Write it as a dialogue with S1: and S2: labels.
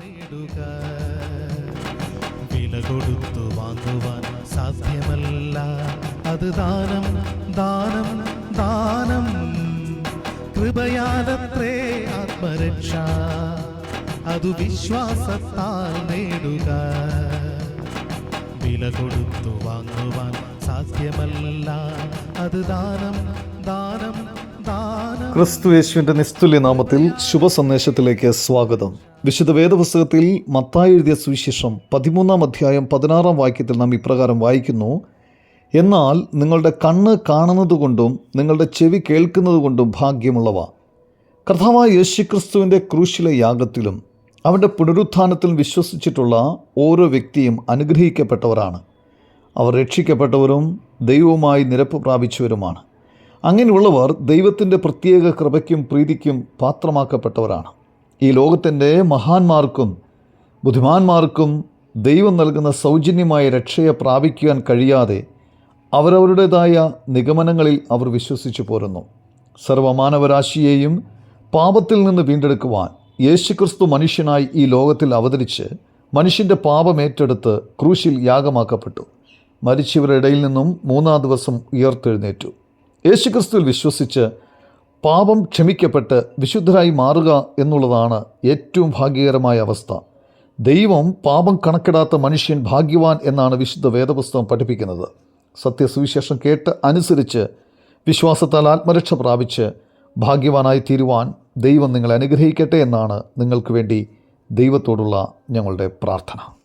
S1: നേടുക. വില കൊടുത്തു വാങ്ങുവാൻ സാധ്യമല്ല. അത് ദാനം ദാനം ദാനം. കൃപയാലത്രേ ആത്മരക്ഷ. അതു വിശ്വാസത്താൽ നേടുക. വില കൊടുത്തു വാങ്ങുവാൻ സാധ്യമല്ല. അത് ദാനം ദാനം ദാനം.
S2: ക്രിസ്തു യേശുവിന്റെ നിസ്തുല്യ നാമത്തിൽ ശുഭ സന്ദേശത്തിലേക്ക് സ്വാഗതം. വിശുദ്ധ വേദപുസ്തകത്തിൽ മത്തായി എഴുതിയ സുവിശേഷം പതിമൂന്നാം അധ്യായം പതിനാറാം വാക്യത്തിൽ നാം ഇപ്രകാരം വായിക്കുന്നു എന്നാൽ നിങ്ങളുടെ കണ്ണ് കാണുന്നതുകൊണ്ടും നിങ്ങളുടെ ചെവി കേൾക്കുന്നതുകൊണ്ടും ഭാഗ്യമുള്ളവ. കർത്താവായ യേശുക്രിസ്തുവിന്റെ ക്രൂശിലെ യാഗത്തിലും അവന്റെ പുനരുത്ഥാനത്തിൽ വിശ്വസിച്ചിട്ടുള്ള ഓരോ വ്യക്തിയും അനുഗ്രഹിക്കപ്പെട്ടവരാണ്. അവർ രക്ഷിക്കപ്പെട്ടവരും ദൈവവുമായി നിരപ്പ് പ്രാപിച്ചവരുമാണ്. അങ്ങനെയുള്ളവർ ദൈവത്തിന്റെ പ്രത്യേക കൃപയ്ക്കും പ്രീതിക്കും പാത്രമാക്കപ്പെട്ടവരാണ്. ഈ ലോകത്തിന്റെ മഹാന്മാർക്കും ബുദ്ധിമാന്മാർക്കും ദൈവം നൽകുന്ന സൗജന്യമായ രക്ഷയെ പ്രാപിക്കുവാൻ കഴിയാതെ അവരവരുടേതായ നിഗമനങ്ങളിൽ അവർ വിശ്വസിച്ചു പോരുന്നു. സർവമാനവരാശിയെയും പാപത്തിൽ നിന്ന് വീണ്ടെടുക്കുവാൻ യേശുക്രിസ്തു മനുഷ്യനായി ഈ ലോകത്തിൽ അവതരിച്ച് മനുഷ്യന്റെ പാപമേറ്റെടുത്ത് ക്രൂശിൽ യാഗമാക്കപ്പെട്ടു. മരിച്ചവരുടെ ഇടയിൽ നിന്നും മൂന്നാം ദിവസം ഉയർത്തെഴുന്നേറ്റു. യേശുക്രിസ്തുവിൽ വിശ്വസിച്ച് പാപം ക്ഷമിക്കപ്പെട്ട് വിശുദ്ധരായി മാറുക എന്നുള്ളതാണ് ഏറ്റവും ഭാഗ്യകരമായ അവസ്ഥ. ദൈവം പാപം കണക്കിടാത്ത മനുഷ്യൻ ഭാഗ്യവാൻ എന്നാണ് വിശുദ്ധ വേദപുസ്തകം പഠിപ്പിക്കുന്നത്. സത്യസുവിശേഷം കേട്ട് അനുസരിച്ച് വിശ്വാസത്താൽ ആത്മരക്ഷ പ്രാപിച്ച് ഭാഗ്യവാനായി തീരുവാൻ ദൈവം നിങ്ങളെ അനുഗ്രഹിക്കട്ടെ എന്നാണ് നിങ്ങൾക്ക് വേണ്ടി ദൈവത്തോടുള്ള ഞങ്ങളുടെ പ്രാർത്ഥന.